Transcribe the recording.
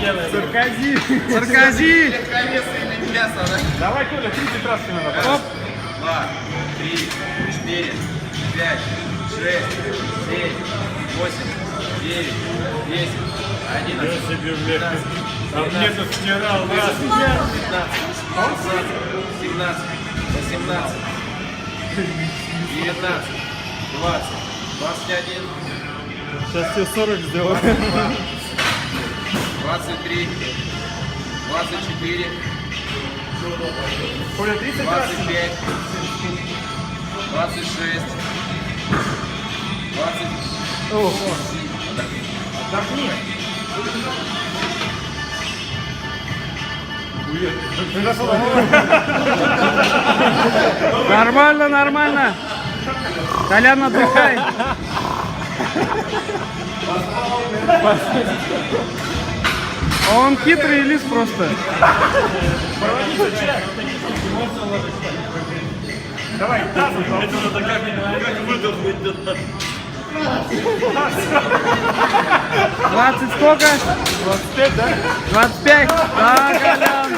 делает. Саркази. Саркази. Легковес или мясо, да? Давай, Коля, 30 раз тебе надо. Раз, два, три, четыре, пять, шесть, семь, восемь, девять, десять, одиннадцать, А мне тут стирал, раз. пятнадцать, шестнадцать, семнадцать, восемнадцать, девятнадцать, двадцать, двадцать один, Сейчас тебе 40 сделаю. Двадцать три, двадцать четыре, Коля, 30 раз. 25, 26, 20, О, Отдохни. Нормально, нормально. Толян, отдыхай. А Он хитрый лис просто. Давай, тазом. Это надо как, как выдохнуть надо. 20 сколько? 25, да? 25. Да, Колян,